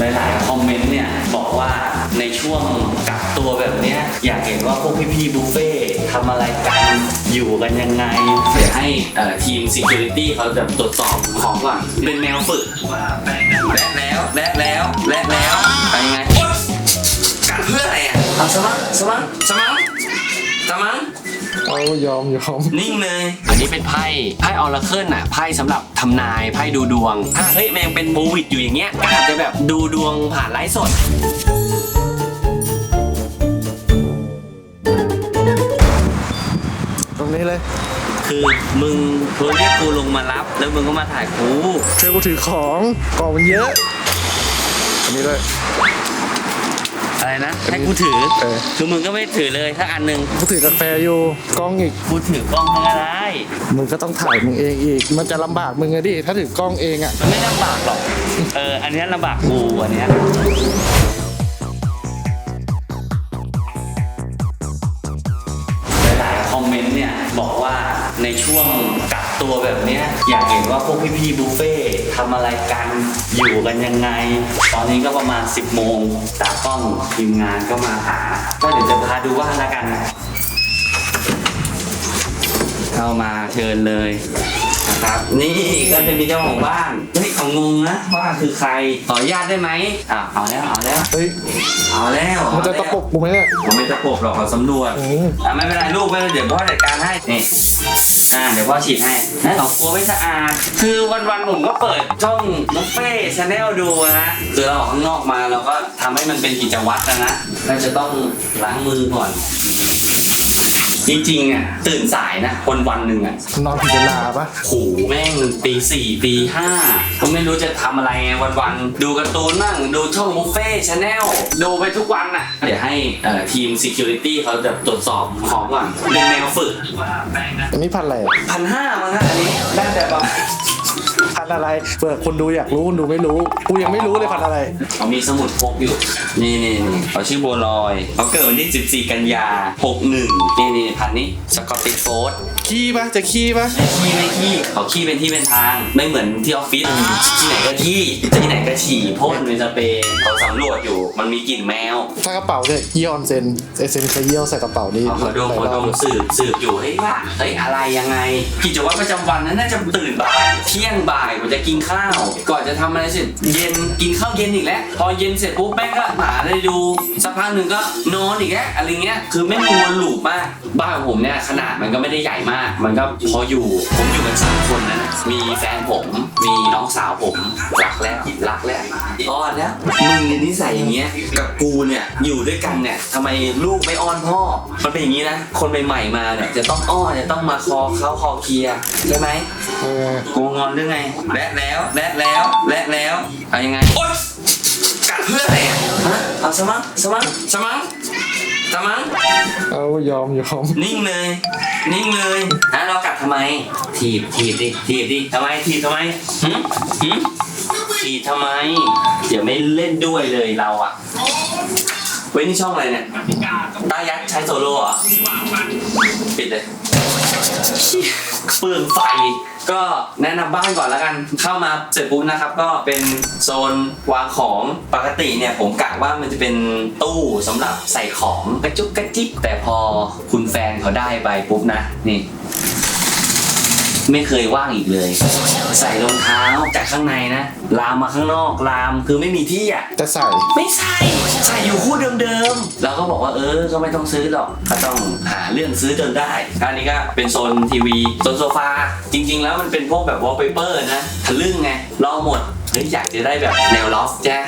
หลายๆคอมเมนต์เนี่ยบอกว่าในช่วงกักตัวแบบเนี้ยอยากเห็นว่าพวกพี่ๆบุฟเฟ่ทำอะไรกันอยู่กันยังไงเดี๋ยวให้เอ่อทีม Security เขาจะตรวจสอบของก่อนเป็นแนวฝึกและแล้วและแล้วและแล้วไปยังไงกัดเพื่ออะไรอะเอาสมังสมังสมังสมัง เอายอมยอมนิ่งเลย อันนี้เป็นไพ่ไพ่ออราเคิลน่ะไพ่สำหรับทำนายไพ่ดูดวงถ้าเฮ้ยแมงเป็นโควิดอยู่อย่างเงี้ยก็อาจจะแบบดูดวงผ่านไลฟ์สด ตรงนี้เลยคือมึงโทรเรียกกูลงมารับ แล้วมึงก็มาถ่ายกู ช่วยกูถือของกล่องมันเยอะอันนี้ด้วย อะไรนะให้กูถือเออ คือมึงก็ไม่ถือเลยถ้าอันหนึ่งกูถือกาแฟอยู่กล้องอีก กูถือกล้องทั้งอะไรมึงก็ต้องถ่ายมึงเองอีก มันจะลำบากมึงอะดิถ้าถือกล้องเองอะมันไม่ลำบากหรอกเอออันเนี้ยลำบากกูอันเนี้ยหลายๆคอมเมนต์เนี่ยบอกว่าในช่วงกัก ตัวแบบเนี้ยอยากเห็นว่าพวกพี่ๆบุฟเฟ่ทำอะไรกันอยู่กันยังไง ตอนนี้ก็ประมาณ 10 โมงตากล้องทีมงานก็มาหา ก็เดี๋ยวจะพาดูว่านแล้วกัน เข้ามาเชิญเลยนะครับนี่ก็จะมีเจ้าของบ้านเฮ้ยเขางงนะว่าคือใครขออนุญาตได้ไหมอ่าเอาแล้วเอาแล้วเฮ้ยเอาแล้วมันจะตะปบกูไหมเนี่ยผมไม่ตะปบหรอกขอสำรวจอืม อะไม่เป็นไรลูกไม่เป็นไรเดี๋ยวพ่อจัดการให้นี่ อ่าเดี๋ยวพ่อฉีดให้นะของกลัวไม่สะอาด คือวันๆผมก็เปิดช่องบุฟเฟ่ชาแนลดูนะคือเราออกข้างนอกมาเราก็ทำให้มันเป็นกิจวัตรนะนะเราจะต้องล้างมือก่อน จริงๆอะตื่นสายนะคนวันหนึ่งอะนอนผิดเวลาปะโหแม่งตีสี่ตีห้าก็ไม่รู้จะทำอะไรไงวันๆดูการ์ตูนบ้างดูช่องบุฟเฟ่ชาแนลดูไปทุกวันน่ะเดี๋ยวให้เอ่อทีม Security เขาจะตรวจสอบของก่อนเป็นแนวฝึกอันนี้พันอะไรอะพันห้ามั้งฮะอันนี้ได้แต่แบบพัน อะไรเผื่อคนดูอยากรู้คนดูไม่รู้กูยังไม่รู้เลยพันอะไร เขามีสมุดพกอยู่ นี่นี่นี่เขาชื่อบัวลอย เขาเกิดวันที่ 14 กันยา 61 นี่นี่พันนี้ สกอตติชโฟร์ ขี้ปะจะขี้ปะขี้ไม่ขี้เขาขี้เป็นที่เป็นทางไม่เหมือนที่ออฟฟิศที่ไหนก็ขี้ที่ไหนก็ฉี่พ่นเป็นสเปรย์เขาสำรวจอยู่มันมีกลิ่นแมวถ้ากระเป๋าเนี่ยยี่ออนเซนไอเซนเคยเยี่ยวใส่กระเป๋านี่เขาเขาดมหลายเขารดอบมเลยสืบสืบอยู่เฮ้ยว่าเฮ้ยอะไรยังไงกิจวัตรประจำวันนั้นน่าจะตื่นบ่ายเที่ยงบ่ายกว่าจะกินข้าว ก่อนจะทำอะไรเสร็จเย็นกินข้าวเย็นอีกแล้วพอเย็นเสร็จปุ๊บแม่งก็หาอะไรดูสักพักหนึ่งก็นอนอีกแล้วอะไรเงี้ยคือไม่มีวนลูปมากบ้านของผมเนี่ยขนาดมันก็ไม่ได้ใหญ่มากมันก็พออยู่ ผมอยู่กันสามคนนะมีแฟนผม มีน้องสาวผม รักแล้ว รักแล้วอ้อนแล้ว มึงเนี่ยนิสัยอย่างเงี้ย กับกูเนี่ย อยู่ด้วยกันเนี่ยทำไมลูกไม่อ้อนพ่อ มันเป็นอย่างนี้นะ คนใหม่ๆมาเนี่ยจะต้องอ้อนจะต้องมาคอเขาคอเคลียร์ใช่ไหมเออกูงอนเรื่องไง และแล้ว และแล้ว และแล้ว เอายังไง โอ๊ยกัดเพื่ออะไรอะฮะ เอาสมังสมังสมังสมัง เอายอมยอมนิ่งเลย นิ่งเลยฮะเรากัดทำไม ถีบถีบดิถีบดิทำไมถีบทำไมหึหึถีบทำไม เดี๋ยวไม่เล่นด้วยเลยเราอะเว้ยนี่ช่องอะไรเนี่ยตายักษ์ใช้โซโล่เหรอ ปิดเลย เปลืองไฟก็แนะนำบ้านก่อนแล้วกัน เข้ามาเสร็จปุ๊บนะครับ ก็เป็นโซนวางของปกติเนี่ยผมกะว่ามันจะเป็นตู้สำหรับใส่ของกระจุกกระจิบแต่พอคุณแฟนเขาได้ไปปุ๊บนะนี่ ไม่เคยว่างอีกเลย ใส่รองเท้าจากข้างในนะ ลามมาข้างนอกลามคือไม่มีที่อะแต่ใส่ ไม่ใช่ใส่อยู่คู่เดิมๆแล้วก็บอกว่าเออก็ไม่ต้องซื้อหรอกก็ต้องหาเรื่องซื้อจนได้อันนี้ก็เป็นโซนทีวีโซนโซฟาจริง ๆ แล้วมันเป็นพวกแบบวอลเปเปอร์นะทะลึ่งไงรอหมด เฮ้ยอยากจะได้แบบแนวลอฟจ้ะ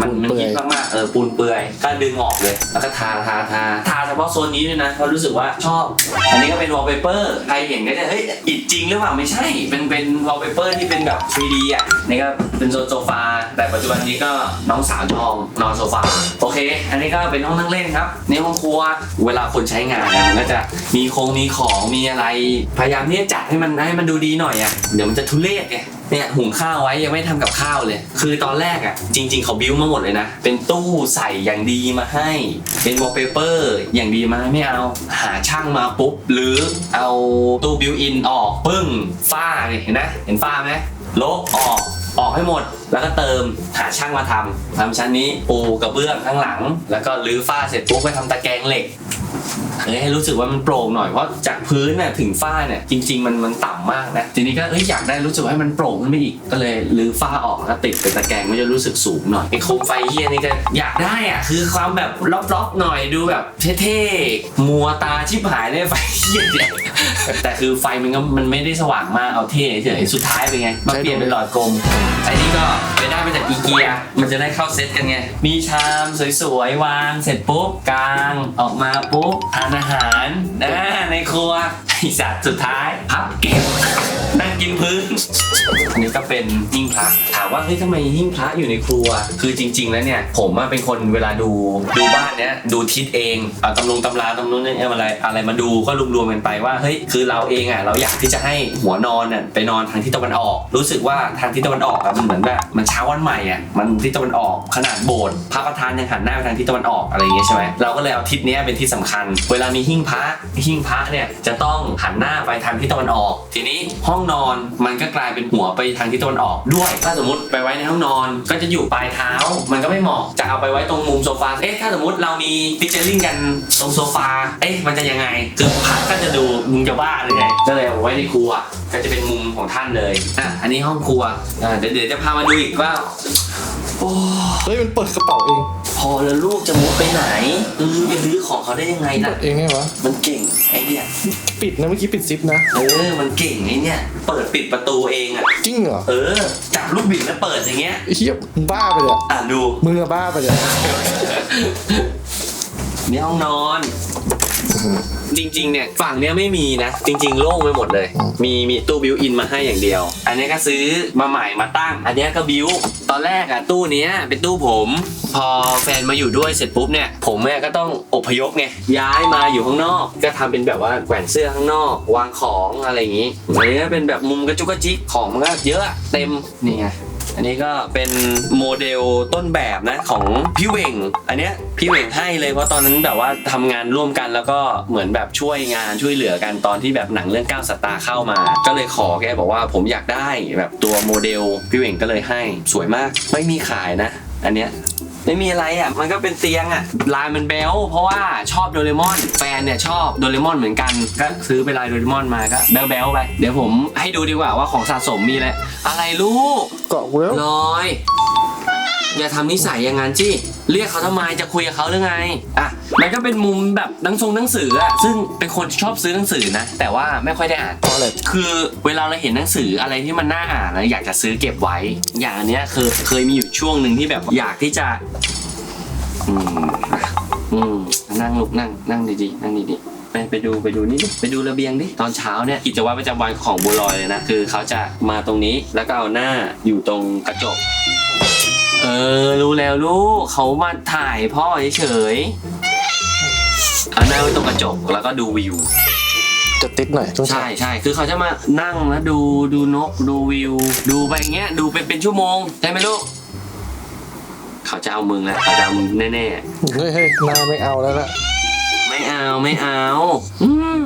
มันมันคิดมากๆเออปูนเปื่อยก็ดึงออกเลย แล้วก็ทาทาทาทาเฉพาะโซนนี้ด้วยนะเพราะรู้สึกว่าชอบ อันนี้ก็เป็นวอลเปเปอร์ใครเห็นก็จะเฮ้ยอิดจริงหรือเปล่าไม่ใช่เป็นเป็นวอลเปเปอร์ที่เป็นแบบ 3D อะนี่ก็เป็นโซนโซฟาแต่ปัจจุบันนี้ก็น้องสาวจองนอนโซฟาโอเค อันนี้ก็เป็นห้องนั่งเล่นครับในห้องครัวเวลาคนใช้งานเนี่ยมันก็จะมีคงมีของมีอะไรพยายามที่จะจัดให้มันให้มันดูดีหน่อยอะเดี๋ยวมันจะทุเรศไง เนี่ยหุงข้าวไว้ยังไม่ทำกับข้าวเลย คือตอนแรกอะ จริง ๆ เขาบิ้วมาหมดเลยนะ เป็นตู้ใส่อย่างดีมาให้ เป็นวอลเปเปอร์อย่างดีมาไม่เอา หาช่างมาปุ๊บหรือเอาตู้บิวอินออกปึ้งฝ้าเนี่ยเห็นไหมเห็นฝ้าไหมละออกออกให้หมด แล้วก็เติมหาช่างมาทำทำชั้นนี้ปูกระเบื้องข้างหลัง แล้วก็รื้อฝ้าเสร็จปุ๊บไปทำตะแกรงเหล็ก เอ้ยให้รู้สึกว่ามันโปร่งหน่อยเพราะจากพื้นน่ะถึงฝ้าเนี่ยจริง ๆ มันมันต่ำมากนะทีนี้ก็เอ้ยอยากได้รู้สึกให้มันโปร่งขึ้นไปอีกก็เลยรื้อฝ้าออกแล้วติดเป็นตะแกรงมันจะรู้สึกสูงหน่อยไอ้โคมไฟเฮียนี่ก็อยากได้อะคือความแบบล็อกๆหน่อยดูแบบเท่ๆมัวตาชิบหายเลยไฟเฮียเนี่ย แต่คือไฟมันก็มันไม่ได้สว่างมากเอาเท่เฉยสุดท้ายเป็นไงมาเปลี่ยนเป็นหลอดกลมไอ้นี่ก็ไปได้มาจากอีเกียมันจะได้เข้าเซตกันไงมีชามสวยๆวางเสร็จปุ๊บกลางออกมาปุ๊บทานอาหารนะในครัวไอสัตว์สุดท้ายพับเก็บนั่งกินพื้นอันนี้ก็เป็นหิ้งพระถามว่าเฮ้ยทำไมหิ้งพระอยู่ในครัว คือจริง ๆ แล้วเนี่ย ผมเป็นคนเวลาดูดูบ้านเนี้ยดูทิศเองเอาตำลงตำราตำนู้นเนี่ยอะไรอะไรมาดูก็รวมๆกันไปว่าเฮ้ยคือเราเองอะเราอยากที่จะให้หัวนอนน่ะไปนอนทางทิศตะวันออก รู้สึกว่าทางทิศตะวันออกอะมันเหมือนแบบมันเช้าวันใหม่อะมันทิศตะวันออกขนาดโบสถ์พระประธานยังหันหน้าไปทางทิศตะวันออกอะไรอย่างเงี้ยใช่ไหมเราก็เลยเอาทิศนี้เป็นทิศสำคัญ เวลามีหิ้งพระหิ้งพระเนี่ยจะต้องหันหน้าไปทางทิศตะวันออก ทีนี้ห้องนอนมันก็กลายเป็นหัวไปทางทิศตะวันออกด้วย ถ้าสมมติไปไว้ในห้องนอนก็จะอยู่ปลายเท้า มันก็ไม่เหมาะจะเอาไปไว้ตรงมุมโซฟาเอ๊ะถ้าสมมติเรามีฟิชเชอร์ลิงกันตรงโซฟาเอ๊ะมันจะยังไงคือพระก็จะดูมึงจะบ้าเลยไงก็เลยเอาไว้ในครัวก็จะเป็นมุมของท่านเลยอะอันนี้ห้องครัวอะเดี๋ยวเดี๋ยวจะพามาดูอีกว่าโอ้เฮ้ยมันเปิดกระเป๋าเอง พอแล้วลูกจะมุดไปไหนเออไปรื้อของเขาได้ยังไงเปินะดเองไงวะ มันเก่งไอ้เนี่ยปิดนะเมื่อกี้ปิดซิปนะ เออมันเก่งไอ้เนี่ยเปิดปิดประตูเองอะจริงเหรอเออจับลูกบิดแล้วเปิดอย่างเงี้ยไอ้เฮียมึงบ้าไปเลยอะดู มึงอะบ้าไปเลย นี่ห้องนอน จริงๆเนี่ยฝั่งเนี้ยไม่มีนะ จริง ๆ โล่งไปหมดเลย มีมีตู้บิวอินมาให้อย่างเดียว อันนี้ก็ซื้อมาใหม่มาตั้ง อันเนี้ยก็บิวตอนแรกอะตู้เนี้ยเป็นตู้ผม พอแฟนมาอยู่ด้วยเสร็จปุ๊บเนี่ยผมเนี่ยก็ต้องอพยพไงย้ายมาอยู่ข้างนอก ก็ทำเป็นแบบว่าแขวนเสื้อข้างนอก วางของอะไรอย่างงี้อันนี้ก็เป็นแบบมุมกระจุกกระจิกของมันก็เยอะอะเต็มนี่ไง อันนี้ก็เป็นโมเดลต้นแบบนะของพี่เวงอันเนี้ยพี่เวงให้เลยเพราะตอนนั้นแบบว่าทำงานร่วมกันแล้วก็เหมือนแบบช่วยงานช่วยเหลือกันตอนที่แบบหนังเรื่องก้าวสตาร์เข้ามา ก็เลยขอแกบอกว่าผมอยากได้แบบตัวโมเดลพี่เวงก็เลยให้สวยมากไม่มีขายนะ อันเนี้ย ไม่มีอะไรอะ มันก็เป็นเตียงอะ ลายมันแบลเพราะว่าชอบโดเรมอน แฟนเนี่ยชอบโดเรมอนเหมือนกัน ก็ซื้อไปลายโดเรมอนมาก็แบลแบลๆไป เดี๋ยวผมให้ดูดีกว่าว่าของสะสมมีอะไร อะไรลูกเกาะกูแล้วลอย อย่าทำนิสัยอย่างนั้นจิเรียกเขาทำไมจะคุยกับเขาหรือไงอะมันก็เป็นมุมแบบหนังทรงหนังสืออะซึ่งเป็นคนชอบซื้อหนังสือนะ แต่ว่าไม่ค่อยได้อ่านเพราะอะไรคือเวลาเราเห็นหนังสืออะไรที่มันน่าอ่านนะอยากจะซื้อเก็บไว้ อย่างอันเนี้ยคือเคยมีอยู่ช่วงหนึ่งที่แบบอยากที่จะอืมอืมนั่งลุกนั่งนั่งดีๆนั่งดีๆไปไปดูไปดูนี่ดิไปดูระเบียงดิตอนเช้าเนี่ยกิจวัตรประจำวันของบัวลอยเลยนะคือเขาจะมาตรงนี้แล้วก็เอาหน้าอยู่ตรงกระจก เออ รู้แล้วลูกเขามาถ่ายพ่อเฉยๆเอาหน้าไว้ตรงกระจกแล้วก็ดูวิว จะติดหน่อยต้องใช่ใช่คือเขาจะมานั่งแล้วดูดูนกดูวิว ดูไปอย่างเงี้ยดูเป็นเป็นชั่วโมงใช่ไหมลูกเขาจะเอามึงแล้วเขาจะเอามึงแน่เฮ้ยเฮ้ยหน้าไม่เอาแล้วละๆ ไม่เอาไม่เอาอืม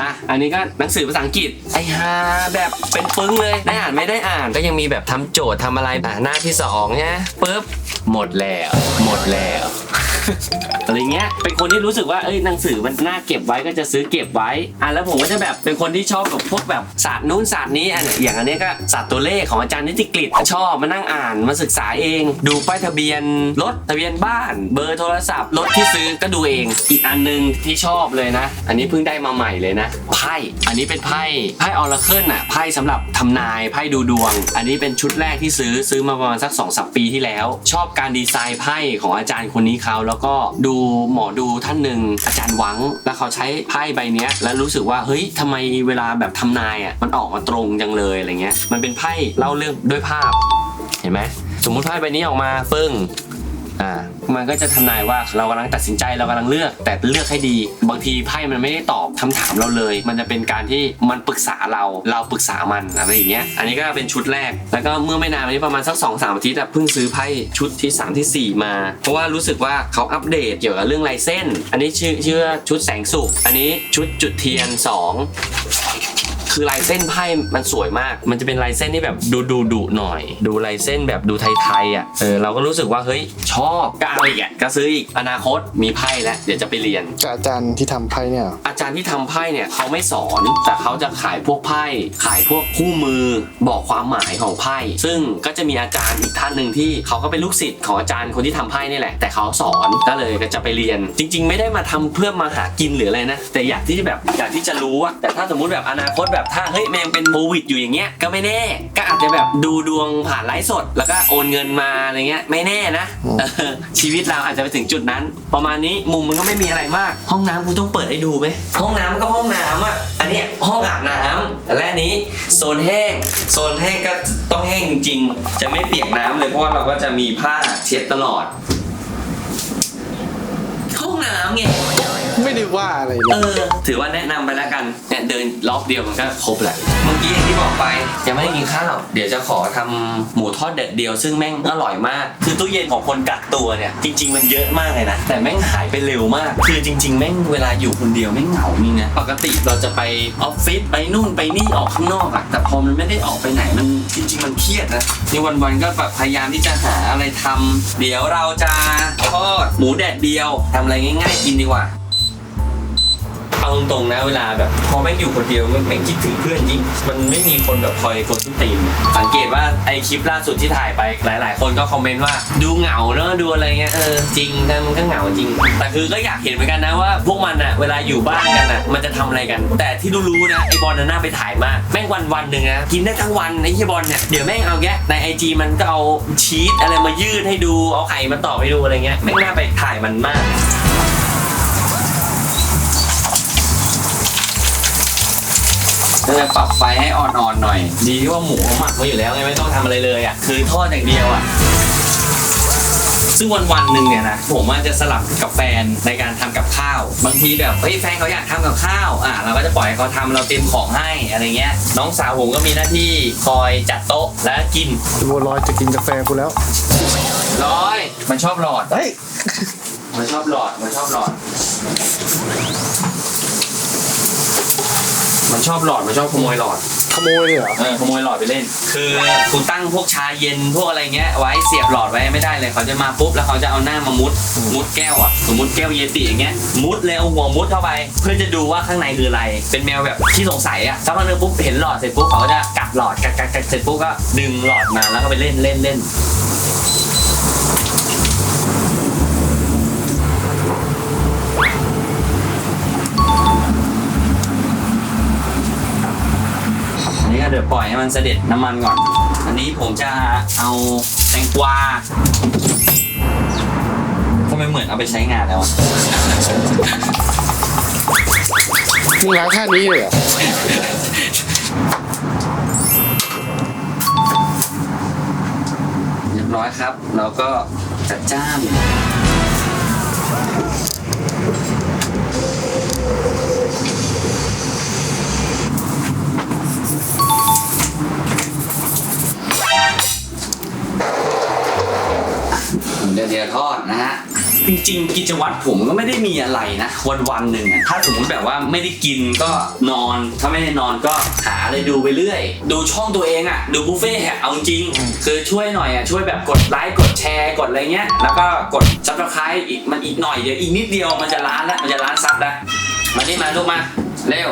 อะอันนี้ก็หนังสือภาษาอังกฤษไอ้ฮาแบบเป็นปึ้งเลยได้อ่านไม่ได้อ่านก็ยังมีแบบทำโจทย์ทำอะไรอะหน้าที่สองเนี่ยปุ๊บหมดแล้ว หมดแล้วอะไรเงี้ย เป็นคนที่รู้สึกว่า เอ้ย หนังสือมันน่าเก็บไว้ก็จะซื้อเก็บไว้ อะ แล้วผมก็จะแบบ เป็นคนที่ชอบกับพวกแบบศาสตร์นู้นศาสตร์นี้อะอย่างอันนี้ก็ศาสตร์ตัวเลขของอาจารย์นิติกฤษชอบมานั่งอ่าน มาศึกษาเอง ดูป้ายทะเบียนรถทะเบียนบ้าน เบอร์โทรศัพท์ รถที่ซื้อก็ดูเอง อีกอันหนึงที่ชอบเลยนะ อันนี้เพิ่งได้มาใหม่เลยนะไพ่อันนี้เป็นไพ่ไพ่ออราเคิลอะไพ่สำหรับทำนายไพ่ดูดวง อันนี้เป็นชุดแรกที่ซื้อซื้อมาประมาณสัก2อสปีที่แล้ว ชอบการดีไซน์ไพ่ของอาจารย์คนนี้เขาแล้วก็ดูหมอดูท่านหนึ่งอาจารย์หวัง แล้วเขาใช้ไพ่ใบเนี้ยแล้วรู้สึกว่าเฮ้ยทำไมเวลาแบบทำนายอะมันออกมาตรงจังเลยอะไรเงี้ยมันเป็นไพ่เล่าเรื่องด้วยภาพเห็นไหมสมมุติไพ่ใบนี้ออกมาฟึ่ง อ่ามันก็จะทำนายว่าเรากำลังตัดสินใจเรากำลังเลือก แต่เลือกให้ดี บางทีไพ่มันไม่ได้ตอบคำถามเราเลย มันจะเป็นการที่มันปรึกษาเราเราปรึกษามันอะไรอย่างเงี้ยอันนี้ก็เป็นชุดแรก แล้วก็เมื่อไม่นานนี้ประมาณสัก2อสามอาทิตย์อะเพิ่งซื้อไพ่ชุดที่ 3ทีสี่ 4 มา เพราะว่ารู้สึกว่าเขาอัปเดตเกี่ยวกับเรื่องลายเส้น อันนี้ชื่อชื่อว่าชุดแสงสุกอันนี้ชุดจุดเทียน 2 คคือลายเส้นไพ่มันสวยมาก มันจะเป็นลายเส้นที่แบบดูดูดุหน่อย ดูลายเส้นแบบดูไทยๆอะเออเราก็รู้สึกว่าเฮ้ยชอบก็เอาอีกอะก็ซื้ออีกอนาคตมีไพ่แล้วเดี๋ยวจะไปเรียน กับอาจารย์ที่ทำไพ่เนี่ย อาจารย์ที่ทำไพ่เนี่ยเขาไม่สอนแต่เขาจะขายพวกไพ่ขายพวกคู่มือบอกความหมายของไพ่ซึ่งก็จะมีอาจารย์อีกท่านหนึ่งที่เขาก็เป็นลูกศิษย์ของอาจารย์คนที่ทำไพ่นี่แหละ แต่เขาสอนก็เลยก็จะไปเรียน จริง ๆ ไม่ได้มาทำเพื่อมาหากินหรืออะไรนะแต่อยากที่จะแบบอยากที่จะรู้อะแต่ถ้าสมมุติแบบอนาคตแบบถ้าเฮ้ยแมงเป็นโควิดอยู่อย่างเงี้ยก็ไม่แน่ ก็อาจจะแบบดูดวงผ่านไลฟ์สด แล้วก็โอนเงินมาอะไรเงี้ยไม่แน่นะอืมเออชีวิตเราอาจจะไปถึงจุดนั้น ประมาณนี้มุมมันก็ไม่มีอะไรมาก ห้องน้ำกูต้องเปิดให้ดูไหมห้องน้ำก็ห้องน้ำอะอันเนี้ยห้องอาบน้ำและอันนี้โซนแห้งโซนแห้งก็ต้องแห้งจริงๆจะไม่เปียกน้ำเลยเพราะว่าเราก็จะมีผ้าเช็ดตลอดห้องน้ำไง ไม่ได้ว่าอะไรเลเอยอถือว่าแนะนำไปแล้วกันเนี่ยเดินรอบเดียวมันก็ครบแหละเมื่อกี้อย่างที่บอกไปยังไม่ได้กินข้าว เดี๋ยวจะขอทำหมูทอดเด็ดเดียว ซึ่งแม่งอร่อยมาก คือตู้เย็นของคนกักตัวเนี่ยจริง ๆ มันเยอะมากเลยนะ แต่แม่งหายไปเร็วมาก คือจริง ๆ แม่งเวลาอยู่คนเดียวแม่งเหงานี่นะปกติเราจะไปออฟฟิศไปนู่นไปนี่ออกข้างนอกอะแต่พอมันไม่ได้ออกไปไหนมันจริง ๆ มันเครียดนะนี่วันๆก็แบบพยายามที่จะหาอะไรทำเดี๋ยวเราจะทอดหมูแดดเดียวทำอะไรง่าย ๆ กินดีกว่า เอาตรงๆนะเวลาแบบพอแม่งอยู่คนเดียวมันแม่งคิดถึงเพื่อนยิ่งมันไม่มีคนแบบคอยกดทุกตีนสังเกตว่าไอคลิปล่าสุดที่ถ่ายไปหลาย ๆ คนก็คอมเมนต์ว่าดูเหงาเนอะดูอะไรเงี้ยเออจริงแต่มันก็เหงาจริง แต่คือก็อยากเห็นเหมือนกันนะว่า พวกมันอะเวลาอยู่บ้านกันอะมันจะทำอะไรกัน แต่ที่รู้ๆนะไอบอลน่ะน่าไปถ่ายมากแม่งวันวันหนึ่งนะกินได้ทั้งวันไอเฮียบอลเนี่ยเดี๋ยวแม่งเอาแกในไอจีมันก็เอาชีสอะไรมายืดให้ดูเอาไข่มาต่อให้ดูอะไรเงี้ยแม่งน่าไปถ่ายมันมาก ก็จะปรับไฟให้อ่อนๆหน่อย ดีที่ว่าหมูเขาหมักไว้อยู่แล้วไงไม่ต้องทำอะไรเลยอะคือทอดอย่างเดียวอะซึ่งวันวันๆหนึ่งเนี่ยนะผมว่าจะสลับกับแฟนในการทำกับข้าว บางทีแบบเฮ้ยแฟนเขาอยากทำกับข้าวอะเราก็จะปล่อยให้เขาทำเราเตรียมของให้อะไรเงี้ย น้องสาวผมก็มีหน้าที่คอยจัดโต๊ะและกินบัวลอยจะกินกาแฟกูแล้วร้อยมันชอบหลอดเฮ้ยมันชอบหลอดมันชอบหลอด มันชอบหลอด มันชอบขโมยหลอด ขโมยเลยเหรอ เออขโมยหลอดไปเล่น คือคุณตั้งพวกชาเย็นพวกอะไรเงี้ยไว้เสียบหลอดไว้ไม่ได้เลยเขาจะมาปุ๊บแล้วเขาจะเอาหน้ามามุดมุดแก้วอะสมมติแก้วเยติอย่างเงี้ยมุดเลยเอาหัวมุดเข้าไป เพื่อจะดูว่าข้างในคืออะไร เป็นแมวแบบที่สงสัยอะสักพักหนึงปุ๊บเห็นหลอดเสร็จปุ๊บเขาก็จะกัดหลอดกัดกัดกัดเสร็จปุ๊บก็ดึงหลอดมาแล้วก็ไปเล่นเล่นเล่น ดี๋ยวปล่อยให้มันเสด็จน้ำมันก่อน อันนี้ผมจะเอาแตงกวาทำไมเหมือนเอาไปใช้งานแล้วอะมึงล้างท่านี้เลยเหรอเรียบร้อยครับแล้วก็จัดจ้าน เดี๋ยวเดียวทอดนะฮะจริงๆกิจวัตรผมก็ไม่ได้มีอะไรนะวันวันๆหนึ่งอะถ้าสมมติแบบว่าไม่ได้กินก็นอน ถ้าไม่ได้นอนก็หาอะไรดูไปเรื่อย ดูช่องตัวเองอะดูบุฟเฟ่ต์อะเอาจริง คือช่วยหน่อยอะช่วยแบบกดไลค์กดแชร์กดอะไรเงี้ย แล้วก็กดซับสไครต์อีกมันอีกหน่อยเดียวอีกนิดเดียวมันจะล้านล้วมันจะล้านซับล้วมานี่มาลูกมาเร็ว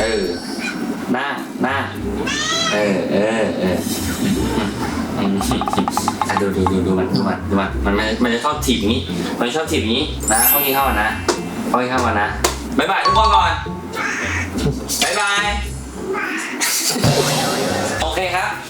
เออหน้าหน้าเออเออเออ ดูดูดูดูมันดูมันดูมันมันมันมันจะชอบถีบอย่างนี้ มันชอบถีบอย่างนี้นะเข้ากินข้าวก่อนนะเข้ากินข้าวก่อนนะบ๊ายบายทุกคนก่อนบ๊ายบาย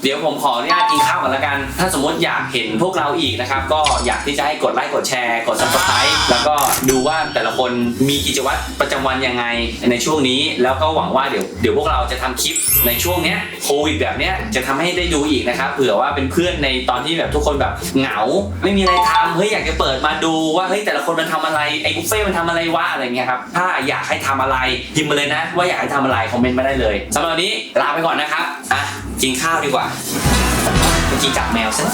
เดี๋ยวผมขออนุญาตกินข้าวก่อนละกัน ถ้าสมมติอยากเห็นพวกเราอีกนะครับ ก็อยากที่จะให้กดไลค์กดแชร์กด subscribe แล้วก็ดูว่าแต่ละคนมีกิจวัตรประจำวันยังไงในช่วงนี้ แล้วก็หวังว่าเดี๋ยวเดี๋ยวพวกเราจะทำคลิปในช่วงเนี้ยโควิดแบบเนี้ยจะทำให้ได้ดูอีกนะครับเผื่อว่าเป็นเพื่อนในตอนที่แบบทุกคนแบบเหงา ไม่มีอะไรทำเฮ้ยอยากจะเปิดมาดูว่าเฮ้ยแต่ละคนมันทำอะไรไอ้บุฟเฟ่ต์มันทำอะไรวะอะไรเงี้ยครับถ้าอยากให้ทำอะไรพิมพ์มาเลยนะ ว่าอยากให้ทำอะไรคอมเมนต์มาได้เลยสำหรับวันนี้ลาไปก่อนนะครับอะกินข้าวดีกว่าเมื่อกี้จับแมวซะ